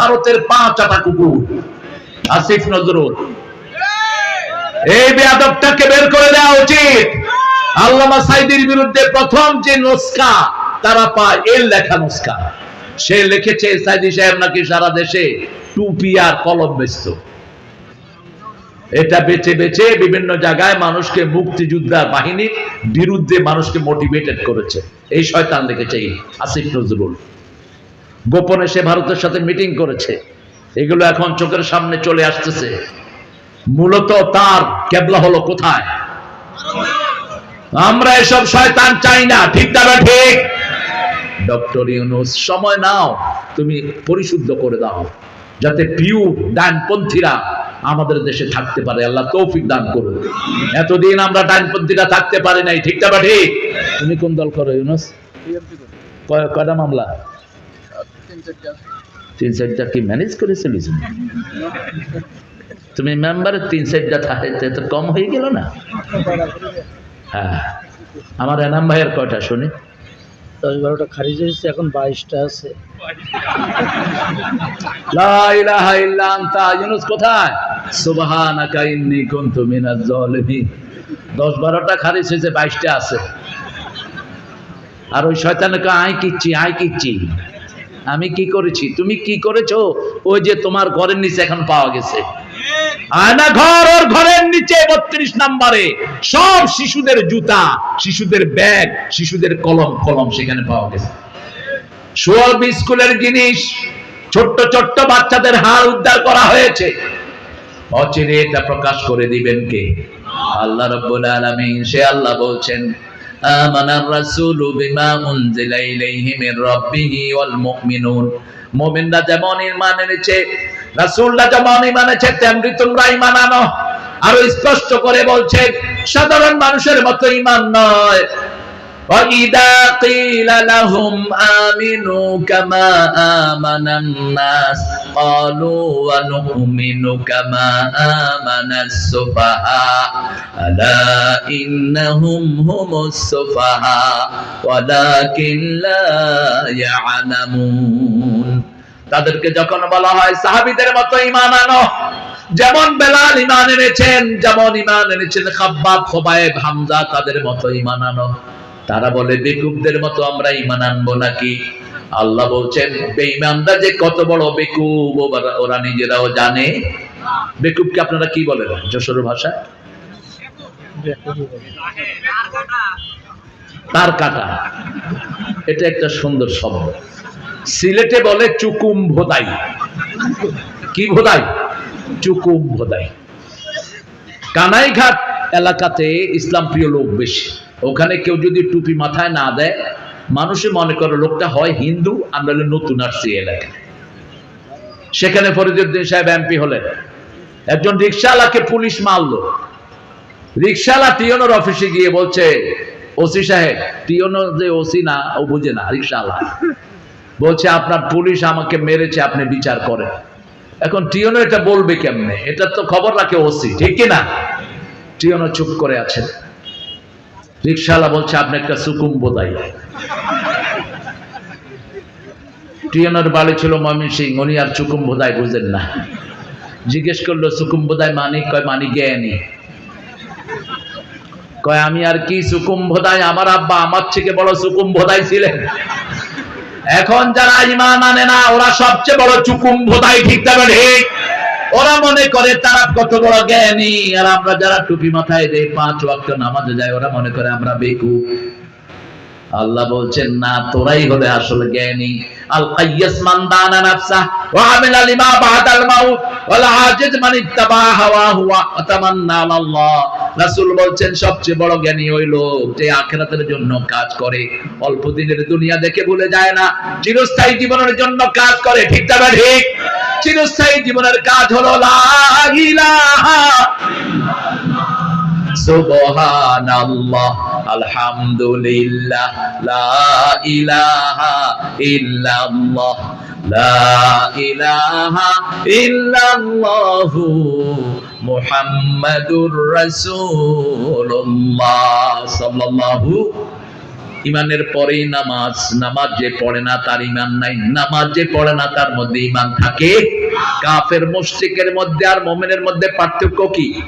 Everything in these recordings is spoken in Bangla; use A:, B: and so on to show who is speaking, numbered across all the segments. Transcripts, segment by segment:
A: ভারতের আটা কুকুর। আসিফ নজরুল। এই বেয়াদবটাকে বের করে দেওয়া উচিত। আল্লামা সাইদির বিরুদ্ধে প্রথম যে নস্কা তারা পায় এর লেখা নস্কা সে লিখেছে, সাইদি সাহেব নাকি সারা দেশে টুপি আর কলম বেচত। এটা বেচে বেচে বিভিন্ন জায়গায় মানুষকে মুক্তিযোদ্ধার বাহিনীর বিরুদ্ধে মানুষকে মোটিভেটেড করেছে। এই শয়তান লিখেছে আসিফ নজরুল। গোপনে সে ভারতের সাথে মিটিং করেছে। এগুলো এখন চোখের সামনে চলে আসতেছে। মূলত তার কেবলা হলো কোথায়? আমরা এসব শয়তান চাই না, ঠিক না ঠিক? ডক্টর ইউনুস, সময় নাও, তুমি পরিশুদ্ধ করে দাও, যাতে পিউ ডানপন্থীরা আমাদের দেশে থাকতে পারে। আল্লাহ তৌফিক দান করুন। এতদিন আমরা ডানপন্থীরা থাকতে পারি নাই, ঠিক না ঠিক? তুমি কোন দল করো ইউনুস? কয়টা মামলা? তিন চারটা কি ম্যানেজ করে চলিস তুমি মেম্বারের তিন থাকে তো কম হয়ে গেল না? হ্যাঁ আমার এনাম ভাইয়ের কয়টা শুনি?
B: দশ বারোটা খারিজ হয়েছে এখন বাইশটা আছে।
A: কোথায়? 10 12টা খারিজ হয়েছে 22টা আছে। আর ওই শয়তানকে আয় কিচ্ছি আয় কিচ্ছি। আমি কি করেছি? তুমি কি করেছ? ওই যে তোমার ঘরের নিচে এখন পাওয়া গেছে। আয়না ঘর? ওর ঘরের নিচে বত্রিশ নাম্বারে। সব শিশুদের জুতা, শিশুদের ব্যাগ, শিশুদের কলম কলম সেখানে পাওয়া গেছে। সোয়াব স্কুলের জিনিস, ছোট্ট ছোট্ট বাচ্চাদের হার উদ্ধার করা হয়েছে। অচিরে এটা প্রকাশ করে দিবেন কে? আল্লাহ রব্বুল আলামিন, সে আল্লাহ বলছেন আমানার الرسول بما أنزل إليه من ربه والمؤمنون তেমনি তোমরা ইমান আনো। আরও স্পষ্ট করে বলছে, সাধারণ মানুষের মতো ইমান নয়। وإذا قيل لهم آمنوا كما آمن الناس قالوا ونؤمن كما آمن السفهاء ألا إنهم هم السفهاء ولكن لا يعلمون তাদেরকে যখন বলা হয় সাহাবিদের মতো ইমান আনো যেমন বেলাল ইমান এনেছেন যেমন ইমান এনেছেন খাব্বাব খোবায়েব হামজা তাদের মতো ইমান আনো তারা বলে, বেকুবদের মতো আমরা ইমান আনব নাকি? আল্লাহ বলছেন, বেঈমানরা যে কত বড় বেকুব ওরা- নিজেরাও জানে। বেকুবকে আপনারা কি বলেন যশোর ভাষা? তার কাটা। এটা একটা সুন্দর শব্দ। সিলেটে বলে চুকুম ভোদাই। কি ভোদাই? চুকুম ভোদাই। কানাইঘাট এলাকাতে ইসলাম প্রিয় লোক বেশি। ওখানে কেউ যদি টুপি মাথায় না দেয়, মানুষে মনে করে লোকটা হয় হিন্দু, আমরা নতুন আসছি এলাকায়। সেখানে ফরিদুদ্দিন সাহেব এমপি হলেন। একজন রিক্সাওয়ালাকে পুলিশ মারলো। রিক্সাওয়ালা টিওনোর অফিসে গিয়ে বলছে, ওসি সাহেব, টিওনো যে ওসি না, ও বুঝে না রিক্সাওয়ালা বলছে, আপনার পুলিশ আমাকে মেরেছে, আপনি বিচার করেন। এখন টিওনো এটা বলবে কেমনে? এটা তো খবর রাখে ওসি, ঠিক কি না? টিওনো চুপ করে আছেন রিক্সাওয়ালা বলছে, আপনি একটা সুকুম বোধাই টিওনোর বাড়ি ছিল ময়মন সিং উনি আর চুকুম বোধাই বুঝেন না। জিজ্ঞেস করল সুকুম বোধাই মানি? কয়, মানি জ্ঞানী। কয়, আমি আর কি সুকুম ভোদাই আমার আব্বা আমার থেকে বড় সুকুম ভোদাই ছিলেন। এখন যারা ইমান আনে না, ওরা সবচেয়ে বড় চুকুম ভোদাই ঠিক তবে ঠিক। ওরা মনে করে তারা কত বড় জ্ঞানী, আর আমরা যারা টুপি মাথায় দেই, পাঁচ ওয়াক্ত নামাজে যায়, ওরা মনে করে আমরা বেকু আল্লাহ বলছেন, না, তোরাই হলে আসলে জ্ঞানী। আল কাইয়াস মান দানা নাফসা ওয়া আমিলা লিমা বাদাল মাউত, ওয়াল আজিজ মান ইত্তাবা হাওয়াহু ওয়া তামান্না আলাল্লাহ। রাসূল বলছেন, সবচেয়ে বড় জ্ঞানী ওই লোক, যে আখিরাতের জন্য কাজ করে। অল্প দিনের দুনিয়া দেখে ভুলে যায় না, চিরস্থায়ী জীবনের জন্য কাজ করে। ঠিক তবে ঠিক? চিরস্থায়ী জীবনের কাজ হলো সুবহানাল্লাহ আলহামদুলিল্লাহ। লা ইলাহা ইমানের পরেই নামাজ নামাজ যে পড়ে না তার ইমান নাই, নামাজ যে পড়ে না তার মধ্যে ইমান থাকে। কাফের মুশরিকের মধ্যে আর মোমেনের মধ্যে পার্থক্য কি?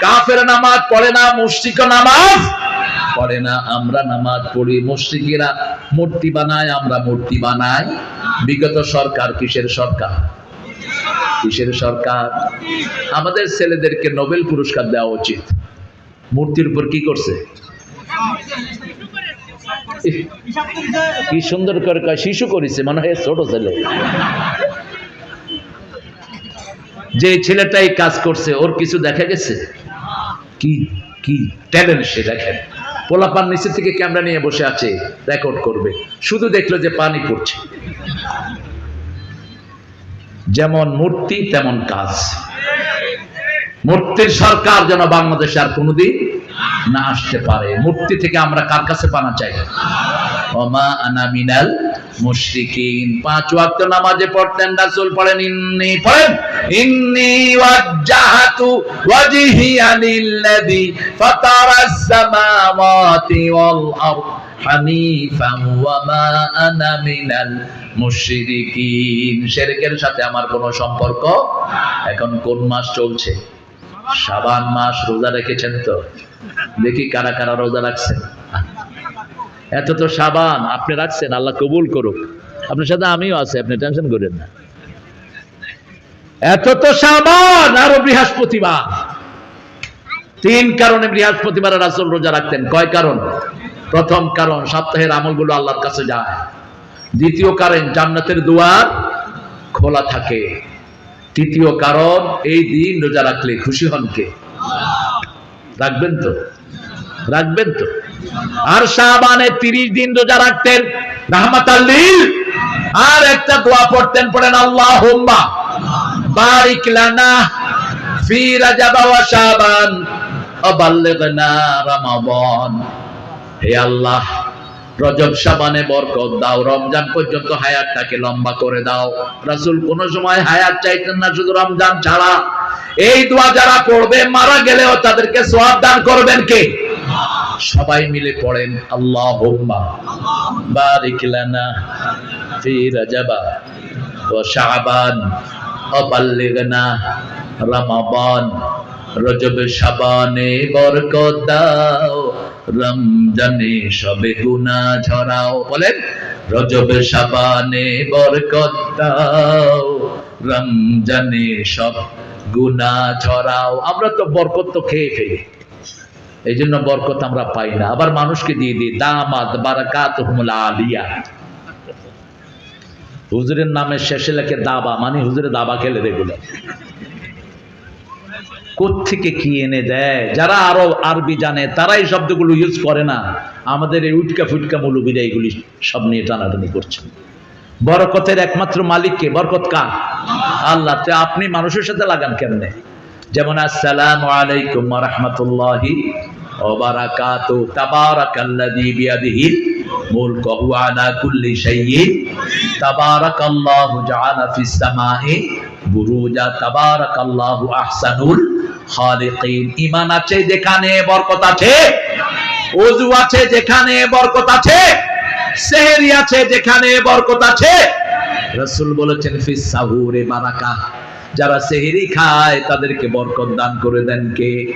A: কাফের নামাজ পড়ে না মুশরিক নামাজ পড়ে না। আমরা নামাজ পড়ি, মুশরিকেরা মূর্তি বানায়, আমরা মূর্তি বানাই। বিগত সরকার কিসের সরকার? কিসের সরকার? আমাদের ছেলেদেরকে নোবেল পুরস্কার দেওয়া উচিত। মূর্তির উপর কি করছে? কি সুন্দর করে শিশু করেছে, মনে হয় ছোট ছেলে। যে ছেলেটাই কাজ করছে, ওর কিছু দেখা গেছে? কি কি ট্যালেন্ট সে, দেখেন। পোলাপান নিচে থেকে ক্যামেরা নিয়ে বসে আছে রেকর্ড করবে। শুধু দেখল যে পানি পড়ছে। যেমন মূর্তি, তেমন কাজ। মূর্তির সরকার যেন বাংলাদেশে আর কোনোদিন না আসতে পারে। মূর্তি থেকে আমরা কার কাছে পানা চাই? ওমা আনা মিনাল মুশরিকিন। পাঁচ ওয়াক্ত নামাজে পড়তেন, রাসূল পড়েন, ইন্নি পড়েন, ইন্নি ওয়াজ্জাহাতু ওয়াজহিয়া লিল্লাযী ফাতারাস সামাওয়াতি ওয়াল আরদ হানিফান ওয়া মা আনা মিনাল মুশরিকিন। শিরকের সাথে আমার কোনো সম্পর্ক এখন কোন মাস চলছে? শাবান মাস রোজা রেখেছেন তো? দেখি কারা কারা রোজা রাখছেন। এত তো সাবান আপনি রাখছেন, আল্লাহ কবুল করুক। আপনার সাথে আমিও আছি, আপনি টেনশন করেন না। এত তো সাবান আরও বৃহস্পতিবার। তিন কারণে বৃহস্পতিবার রাসূল রোজা রাখতেন। কয় কারণ? প্রথম কারণ, সপ্তাহের আমলগুলো আল্লাহর কাছে যায়। দ্বিতীয় কারণ, জান্নাতের দুয়ার খোলা থাকে। তৃতীয় কারণ, এই দিন রোজা রাখলে খুশি হন কে? রাখবেন তো? রাখবেন তো? আর শাহবানে তিরিশ দিন রোজা রাখতেন, রাহমাত আর একটা দোয়া পড়তেন, পড়েন আল্লাহ হোম্মা বারিক লানা ফি রাজাব ওয়া শাবান হে আল্লাহ রজব সাবানে বরকত দাও। রমজান পর্যন্ত হায়াতটাকে লম্বা করে দাও। রাসূল কোন সময় হায়াত চাইতেন না, শুধু রমজান ছাড়া। এই দোয়া যারা পড়বে, মারা গেলেও তাদেরকে সওয়াব দান করবেন কে? সবাই মিলে পড়েন, আল্লাহুম্মা বারিক লানা ফি রাজাবা ওয়া শাবান অবাল্লিগনা রমাদান রজব সাবানে বরকত দাও, রমজানে সবে গুনা ঝরাও। বলেন, রজব সাবানে বরকত দাও, রমজানে সব গুনা ঝরাও। আমরা তো বরকত তো খেয়ে ফেলি। এই জন্য বরকত আমরা পাই না। আবার মানুষকে দিয়ে দিই, দামাত বারাকাত আলিয়া। হুজুরের নামে শেষে লেখে দাবা মানে হুজুরে দাবা খেলে রেগুলার। কোত্থেকে কি এনে দেয়? যারা আরও আরবি জানে তারা এই শব্দগুলো ইউজ করে না। আমাদের এই উটকা ফুটকা মৌলবীরা এগুলি সব নিয়ে টানাটানি করছে বরকতের একমাত্র মালিককে বরকত কার? আল্লাহ। আপনি মানুষের সাথে লাগান কেমনে? যেমন, আসসালামু আলাইকুম রাহমাতুল্লাহি তাবারাকাল্লাহু জাআলা ফিস সামাই যেখানে বরকত আছে আছে যেখানে বরকত আছে আছে যেখানে বরকত আছে। বলেছেন যারা সেহরি খায়, তাদেরকে বরকত দান করে দেন কে?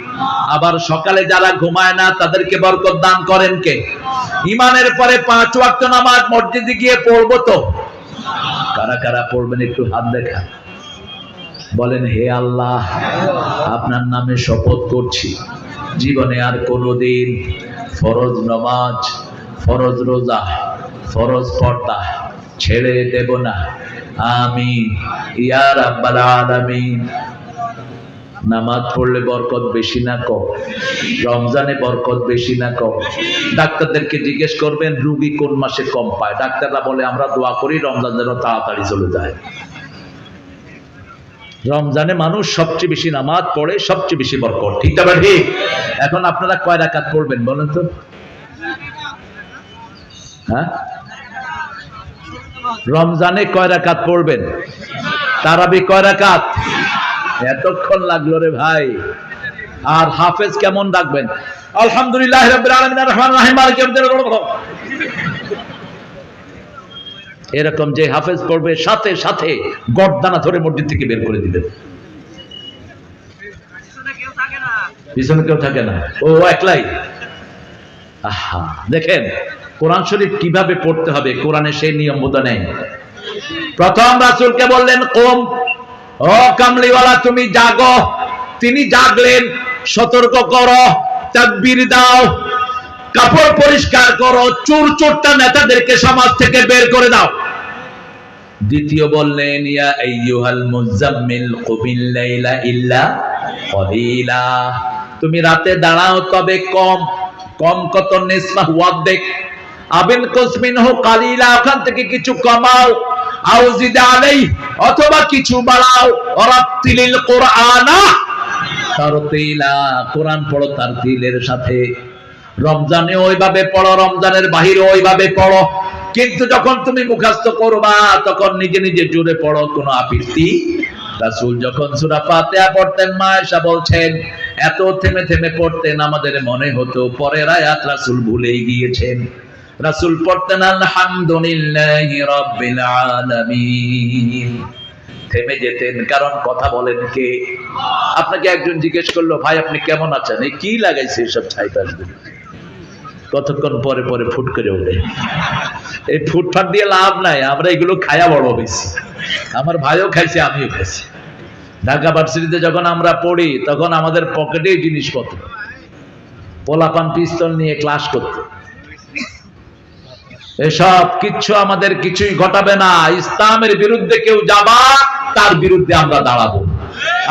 A: আবার সকালে যারা ঘুমায় না, তাদেরকে বরকত দান করেন কে? ইমানের পরে পাঁচ ওয়াক্ত নামাজ মসজিদে গিয়ে পড়ব তো? কারা কারা পড়বেন, একটু হাত দেখা বলেন, হে আল্লাহ, আপনার নামে শপথ করছি। জীবনে আর কোনোদিন ফরজ নমাজ, ফরজ রোজা, ফরজ পর্দা ছেড়ে দেব না। আমিন। ইয়া রাব্বাল আলামিন। নামাজ পড়লে বরকত বেশি না কম? রমজানে বরকত বেশি না কম? ডাক্তারদেরকে জিজ্ঞেস করবেন, রুগী কোন মাসে কম পায়? ডাক্তাররা বলে, আমরা দোয়া করি, রমজান যেন তাড়াতাড়ি চলে যায়। রমজানে মানুষ সবচেয়ে বেশি নামাজ পড়ে, সবচেয়ে বেশি বরকত। ঠিক তবে ঠিক? এখন আপনারা কয় রাকাত পড়বেন বলেন তো? হ্যাঁ? রমজানে কয় রাকাত পড়বেন? তারাবি কয় রাকাত? এতক্ষণ লাগল রে ভাই। আর হাফেজ কেমন রাখবেন? আলহামদুলিল্লাহ আর রহমান রাহিম মালিক ইয়াউমিদ্দিন এরকম যে হাফেজ পড়বে, সাথে সাথে গর্দানা ধরে মসজিদ থেকে বের করে দিবেন পিছনে কেউ থাকে না। ও একলাই। আহা, দেখেন, কোরআন শরীফ কীভাবে পড়তে হবে? কোরআনে সেই নিয়ম বোধ নেই। প্রথম রাসূলকে বললেন, কোম, ও কামলিওয়ালা, তুমি জাগো। তিনি জাগলেন, সতর্ক করো, তাকবীর দাও, কাপড় পরিষ্কার করো চুর চোরটা নেতাদেরকে সমাজ থেকে বের করে দাও। দ্বিতীয় বললেন তুমি রাতে দাঁড়াও, তবে কম কম কত হো কালিলা, ওখান থেকে কিছু কমাও। অথবা কিছু বাড়াও। অরাত্তিলিল কোরআনা। তারতিলা কোরআন পড়ো সাথে। রমজানে ওইভাবে পড়ো, রমজানের বাহিরে ওইভাবে পড়ো। কিন্তু যখন তুমি মুখাস্ত করবা, তখন নিজে নিজে জোরে পড়ো কোনো আপত্তি। রাসূল যখন সূরা ফাতিহা পড়তেন, মা আয়েশা বলছেন, এত থেমে থেমে পড়তেন আমাদের মনে হতো, পরের আয়াত রাসূল ভুলেই গিয়েছেন। রাসূল পড়তেন, আলহামদুলিল্লাহি রাব্বিল আলামিন। থেমে যেতেন, কারণ কথা বলেন কে? আপনাকে একজন জিজ্ঞেস করল, ভাই, আপনি কেমন আছেন? এই কি লাগাইছে এসব ছাইপাশগুলো কতক্ষণ পরে পরে ফুট করে ওঠে। এই ফুটফাট দিয়ে লাভ নাই, আমরা এগুলো খায়া বড় হয়েছি। আমার ভাইও খাইছে, আমিও খাইছি। ঢাকা ভার্সিটিতে যখন আমরা পড়ি, তখন আমাদের পকেটেই জিনিসপত্র। পোলাপান পিস্তল নিয়ে ক্লাস করত। এসব কিচ্ছু আমাদের কিছুই ঘটাবে না। ইসলামের বিরুদ্ধে কেউ যাবা, তার বিরুদ্ধে আমরা দাঁড়াবো।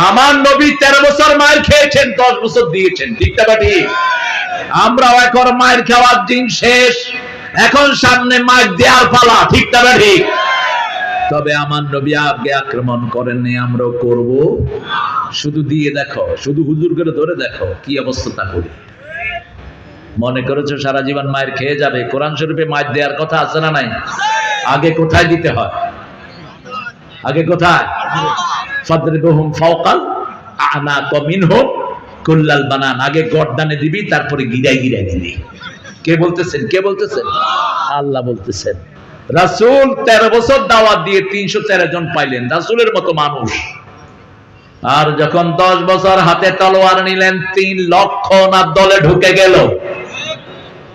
A: আমার নবী তেরো বছর মায়ের খেয়েছেন, দশ বছর দিয়েছেন। ঠিক না ঠিক? আমরাও এখন মায়ের খাওয়ার দিন শেষ। এখন সামনে মায়ের দেয়ার পালা ঠিক না ঠিক? তবে আমার নবী আগে আক্রমণ করেননি আমরাও করব। শুধু দিয়ে দেখো শুধু হুজুর করে ধরে দেখো কি অবস্থা তা করি। মনে করেছ সারা জীবন মায়ের খেয়ে যাবে? কোরআন শরীফে মায়ের দেওয়ার কথা আছে না নাই? আগে কোথায় দিতে হয়? আগে কোথায়? ফাদরিবহুম ফাওকাল আনাক মিনহুম। কুল্লাল বানান, আগে গর্দানে দিবি, তারপরে গিরাই গিরাই দিবি। কে বলতেছেন? কে বলতেছেন? আল্লাহ বলতেছেন। রাসূল তেরো বছর দাওয়াত দিয়ে তিনশো তেরো জন পাইলেন, রাসূলের মতো মানুষ। আর যখন দশ বছর হাতে তলোয়ার নিলেন, তিন লক্ষ না দলে ঢুকে গেল।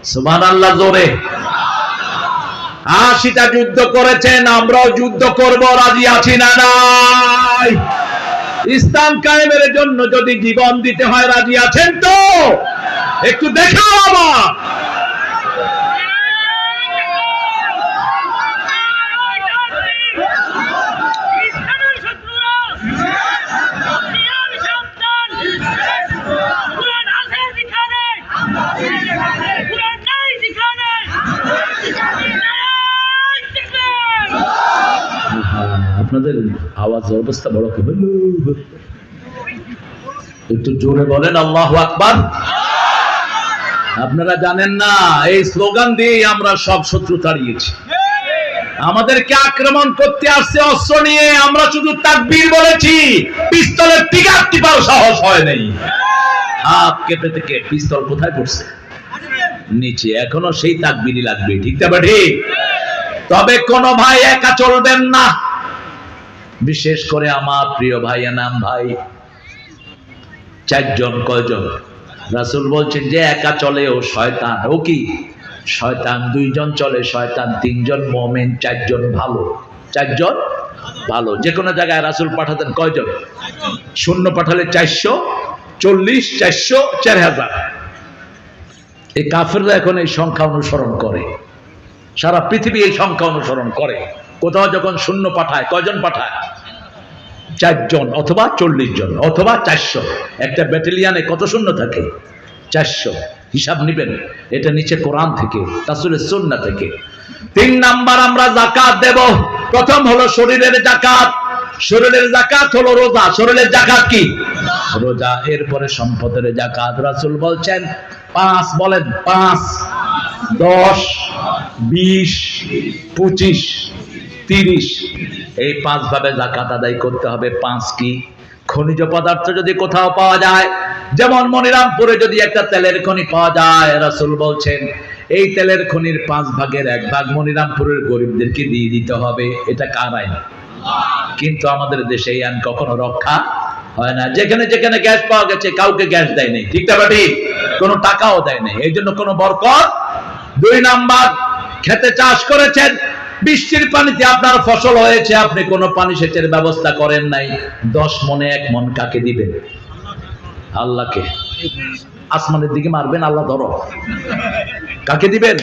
A: সুমান আল্লাহ জোরে। আশিটা যুদ্ধ করেছেন, আমরাও যুদ্ধ করব, রাজি আছি না নাই? ইসলাম কায়েমের জন্য যদি জীবন দিতে হয় রাজি আছেন তো? একটু দেখাও আমার আপনাদের আওয়াজ অবস্থা বড় হবে একটু জোরে বলেন, আল্লাহ আকবার। আপনারা জানেন না, এই স্লোগান দিয়ে আমরা সব শত্রু তাড়িয়েছি। আমাদেরকে আক্রমণ করতে আসছে অস্ত্র নিয়ে, আমরা শুধু তাকবীর বলেছি, পিস্তলের টিকার টিপাও সাহস হয় নাই। হাত কেটে থেকে পিস্তল কোথায় পড়ছে? নিচে, এখনও সেই তাকবীরই লাগবে ঠিক? তবে কোন ভাই একা চলবেন না। বিশেষ করে আমার প্রিয় ভাই নাম ভাই, চারজন, কয়জন? রাসূল বলছেন যে একা চলে ও শয়তান। ও কি? শয়তান দুইজন চলে, শয়তান তিনজন, মোমেন চারজন ভালো। চারজন ভালো। যে কোনো জায়গায় রাসূল পাঠাতেন কয়জন? শূন্য পাঠালে চারশো, চল্লিশ, চারশো, চার হাজার। এই কাফেররা এখন এই সংখ্যা অনুসরণ করে। সারা পৃথিবী এই সংখ্যা অনুসরণ করে। কোথাও যখন শূন্য পাঠায়, কয়জন পাঠায়? চারজন অথবা চল্লিশ জন অথবা চারশো। একটা ব্যাটালিয়ানে কত শূন্য থাকে? চারশো। হিসাব নিবেন, এটা নিচে কোরআন থেকে তাসুলের সুন্না থেকে। তিন নাম্বার আমরা জাকাত দেব। প্রথম হলো শরীরের জাকাত শরীরের জাকাত হলো রোজা। শরীরের জাকাত কি? রোজা। এরপরে সম্পদের জাকাত রাসুল বলছেন, পাঁচ বলেন, পাঁচ, দশ, বিশ, পঁচিশ। তিরিশ। এই পাঁচ ভাবে জাকাত আদায় করতে হবে, পাঁচ কি? খনিজ পদার্থ যদি কোথাও পাওয়া যায়, যেমন মনিরামপুরে যদি একটা তেলের খনি পাওয়া যায়, রাসূল বলছেন, এই তেলের খনির পাঁচ ভাগের এক ভাগ মনিরামপুরের গরিবদেরকে দিয়ে দিতে হবে। এটা কার আইন? কিন্তু আমাদের দেশে এই আইন কখনো রক্ষা হয় না। যেখানে যেখানে গ্যাস পাওয়া গেছে, কাউকে গ্যাস দেয় নাই। ঠিক না ঠিক কোনো টাকাও দেয় নাই। এই জন্য কোনো বরকত? দুই নাম্বার, খেতে চাষ করেছেন বৃষ্টির পানিতে আপনার ফসল হয়েছে, আপনি কোনো পানি সেচের ব্যবস্থা করেন নাই। দশ মনে এক মন কাকে দিবেন? আল্লাহকে। আসমানের দিকে মারবেন, আল্লাহ ধরো। কাকে দিবেন?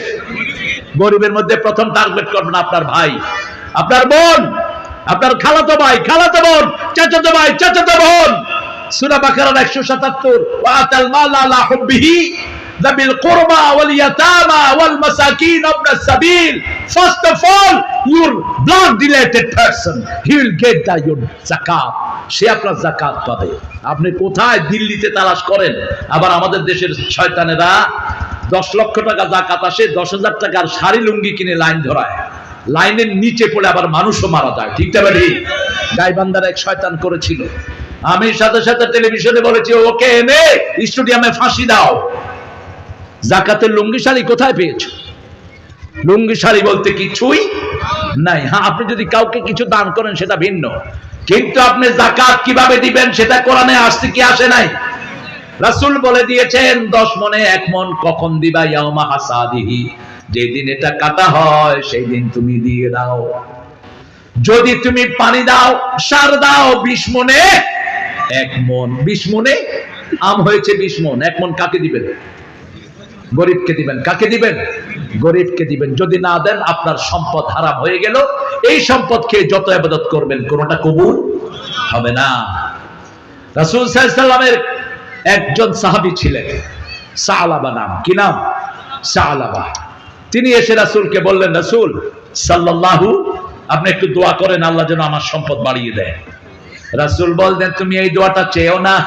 A: গরিবের মধ্যে প্রথম টার্গেট করবেন আপনার ভাই। আপনার বোন, আপনার খালাতো ভাই, খালাতো বোন, চাচাতো ভাই, চাচাতো বোন। সূরা বাকারার 177 ওয়াতাল কুরবা ওয়াল ইয়াতামা ওয়াল মাসাকিন ইবন সাবিল first of all your blood related person he will get the সে আপনার যাকাত পাবে। আপনি কোথায় দিল্লিতে তালাশ করেন? আবার আমাদের দেশের শয়তানেরা দশ লক্ষ টাকা জাকাত আসে, দশ হাজার টাকার শাড়ি লুঙ্গি কিনে লাইন ধরায়। লাইনের নিচে পড়ে আবার মানুষও মারা যায়। ঠিক না ঠিক গাইবান্দার এক শয়তান করেছিল। আমি সাথে সাথে টেলিভিশনে বলেছি, ওকে এনে স্টুডিয়ামে ফাঁসি দাও। জাকাতের লুঙ্গি শাড়ি কোথায় পেয়েছ? লুঙ্গি শাড়ি বলতে কিছুই নাই। হ্যাঁ আপনি যদি কাউকে কিছু দান করেন, সেটা ভিন্ন। কিন্তু আপনি জাকাত কীভাবে দিবেন, সেটা কোরআনে আসছে কি আসে নাই? রাসূল বলে দিয়েছেন, দশ মনে এক মন কখন দিবা ইয়াউমা হাসাদিহি? যেদিন এটা কাটা হয় সেই দিন তুমি দিয়ে দাও। যদি তুমি পানি দাও, সার দাও, বিশ মনে এক মন। বিশ মনে আম হয়েছে বিশ মন। এক মন কাকে দিবেন? গরিবকে দিবেন। কাকে দিবেন? গরিবকে দিবেন। যদি না দেন, আপনার সম্পদ হারাম হয়ে গেল। এই সম্পদ খেয়ে যত আবাদত করবেন, কোনটা কবুল হবে না। রাসূল সাল্লামের একজন সাহাবী ছিলেন সালাবা নাম। কি নাম? সালাবা তিনি এসে রাসূলকে বললেন, রাসূল, সাল্লাল্লাহু, আপনি একটু দোয়া করেন, আল্লাহ যেন আমার সম্পদ বাড়িয়ে দেয়। রাসূল বললেন, তুমি এই দোয়াটা চেয়েও না।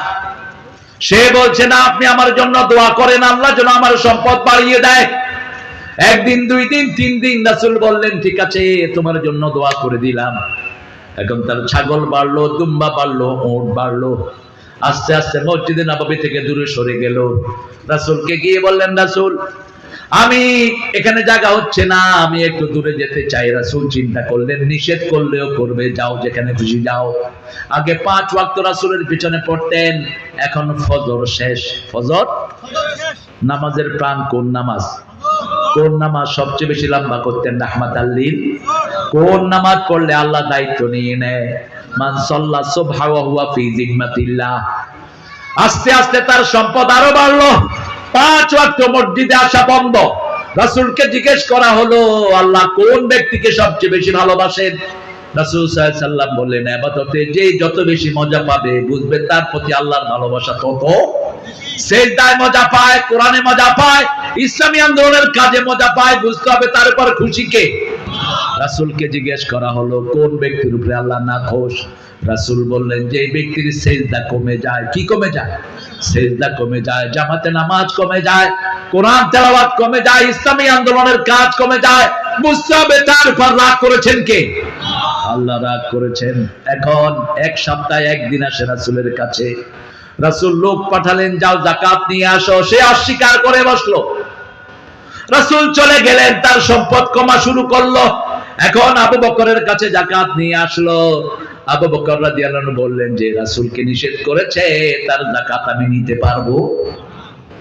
A: সে বলছে, না, আপনি আমার জন্য দোয়া করেন, আল্লাহ যেন আমার সম্পদ বাড়িয়ে দেয়। একদিন, দুই দিন, তিন দিন রাসুল বললেন, ঠিক আছে, তোমার জন্য দোয়া করে দিলাম। এখন তার ছাগল বাড়লো, দুম্বা বাড়লো, ওট বাড়লো। আস্তে আস্তে মসজিদে নবাবী থেকে দূরে সরে গেল। রাসুলকে গিয়ে বললেন, রাসূল আমি এখানে জায়গা হচ্ছে না, আমি একটু দূরে যেতে চাই। রাসূল চিন্তা করলেন, নিষেধ করলেও করবে, যাও যেখানে খুশি যাও। আগে পাঁচ ওয়াক্ত রাসূলের পিছনে পড়তেন, এখন ফজর শেষ। ফজর? নামাজের প্রাণ কোন নামাজ? কোন নামাজ সবচেয়ে বেশি লম্বা করতেন রাহমাত আল্লিল কোন নামাজ পড়লে আল্লাহ দায়িত্ব নিয়ে নেয়? মান সাল্লা সুবহা হুয়া ফি জিম্মাতিল্লাহ আস্তে আস্তে তার সম্পদ আরও বাড়লো। পাঁচ ওয়াক্ত মসজিদে আসা বন্ধ। রাসূলকে জিজ্ঞেস করা হলো, আল্লাহ কোন ব্যক্তিকে সবচেয়ে বেশি ভালোবাসেন? রাসূল সাল্লাম বললেন ইবাদতে যে যত বেশি মজা পাবে, বুঝবে তার প্রতি আল্লাহর ভালোবাসা তত সেজদায় মজা পায়, কোরআনে মজা পায়, ইসলামী আন্দোলনের কাজে মজা পায়, বুঝতে হবে তার উপর খুশি কে? রাসূলকে জিজ্ঞেস করা হলো, কোন ব্যক্তির উপরে আল্লাহ না খোশ রাসূল বললেন যে ব্যক্তির সেজদা কমে যায়, কি কমে যায়? সেজদা কমে যায়, জামাতে নামাজ কমে যায়, কোরআন তেলাওয়াত কমে যায়, ইসলামী আন্দোলনের কাজ কমে যায়। হবে তার উপর রাগ করেছেন কে? আল্লাহ রাগ করেছেন। এখন এক সপ্তাহে একদিন আসে রাসূলের কাছে। রাসূল লোক পাঠালেন, যাও জাকাত নিয়ে আসো। সে অস্বীকার করে বসল। রাসূল চলে গেলেন, তার সম্পদ কমা শুরু করল। এখন আবু বকরের কাছে জাকাত নিয়ে আসলো। আবু বকর রাদিয়াল্লাহু বললেন যে রাসূলকে নিষেধ করেছে, তার জাকাত আমি নিতে পারব।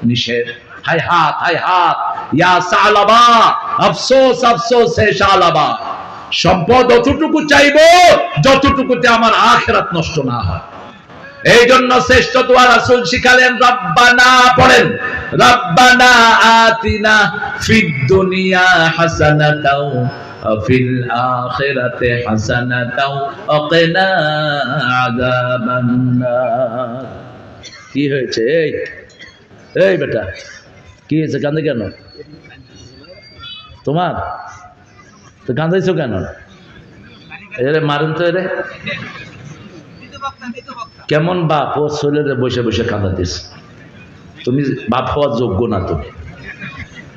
A: নিষেধ। হাই হাত হাই হাত। ইয়া সালাবা, আফসোস আফসোস, হে সালাবা। সম্পদ অতটুকু চাইব যতটুকুতে আমার আখেরাত নষ্ট না হয়। এই জন্য শ্রেষ্ঠ দোয়া রাসূল শিখালেন, রব্বানা পড়েন। রব্বানা আতিনা ফিদ দুনিয়া হাসানাতাও ফিল আখিরাতি হাসানাতাও ওয়াকিনা আযাবান নার কি হয়েছে? এই এই বেটা, কি হয়েছে? কান্দে কেন? তোমার? তো কান্দাইছো কেন? এরে, মারেন তো এরে। কেমন বাপ ও ছেলেরে বসে বসে কাঁদাতিস তুমি বাপ হওয়ার যোগ্য না তুমি।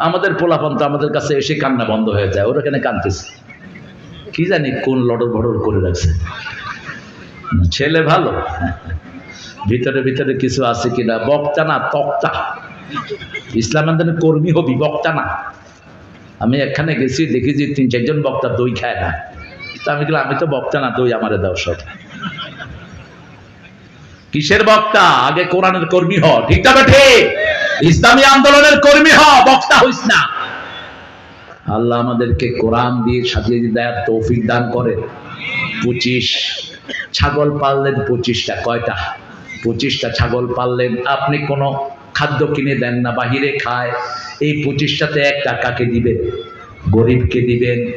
A: আমাদের পোলাপান তো আমাদের কাছে এসে কান্না বন্ধ হয়ে যায়, ওরা কেন কাঁদতেছে? কি জানি কোন লড়র ভড়র করে রাখছে। ছেলে ভালো? ভিতরে ভিতরে কিছু আছে কিনা? বক্তা না, তক্তা। ইসলাম আন্দোলনের কর্মী হবি, বক্তা না। আমি এখানে গেছি, দেখি যে তিন চারজন বক্তা দই খায় না। তা আমি আমি তো বক্তা না, দই আমারে দাও সব। কিসের বক্তা? আগে কোরআনের কর্মী হ, ঠিক না ঠিক? ইসলামী আন্দোলনের কর্মী হ, বক্তা হইস না। আল্লাহ আমাদেরকে কোরআন দিয়ে সাজিয়ে দেয় তৌফিক দান করে। পঁচিশ ছাগল পাললেন পঁচিশটা, কয়টা? পঁচিশটা ছাগল পাললেন। আপনি কোনো খাদ্য কিনে দেন না, বাহিরে খায়। এই পঁচিশটাতে এক টাকাকে দিবেন? গরিবকে দিবেন